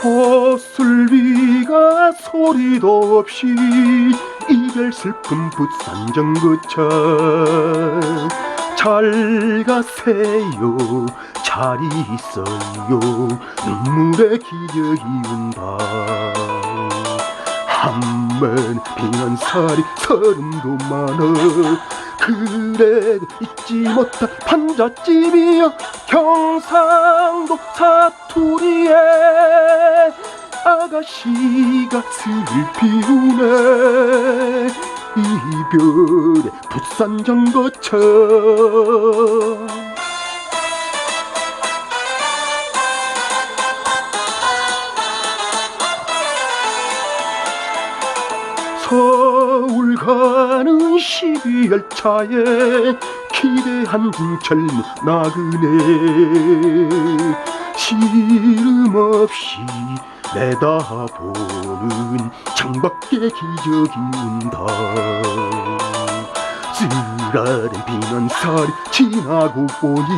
거슬비가 소리도 없이 이별 슬픈 부산 정거차 잘 가세요. 잘 있어요. 눈물의 기적이 온다 한번 피난 살이 서름도 많아 그래도 잊지 못할 판잣집이여. 경상도 사투리에 아가씨가 슬피우네. 이별의 부산 정거차 가는 12열차에 기대한 젊은 나그네. 시름 없이 내다보는 창밖에 기적이 온다. 쓰라린 비난살이 지나고 보니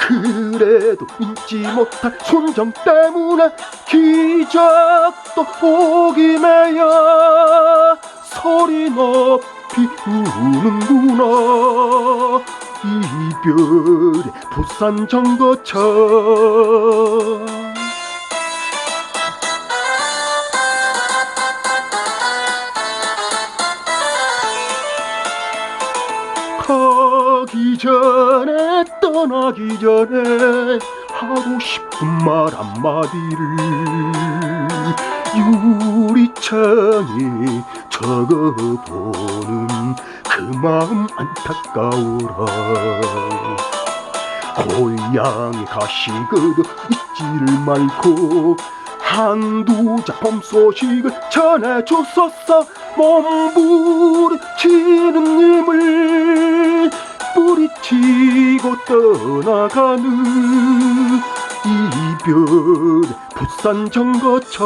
그래도 잊지 못할 손정 때문에 기적도 보기 매여 소리 높이 우는구나. 이별의 부산 정거차 가기 전에 떠나기 전에 하고 싶은 말 한마디를. 유리창에 적어보는 그 마음 안타까워라. 고향에 가시거든 잊지를 말고 한두 작품 소식을 전해줬었어. 몸부림치는 님을 뿌리치고 떠나가는 이별 부산 정거차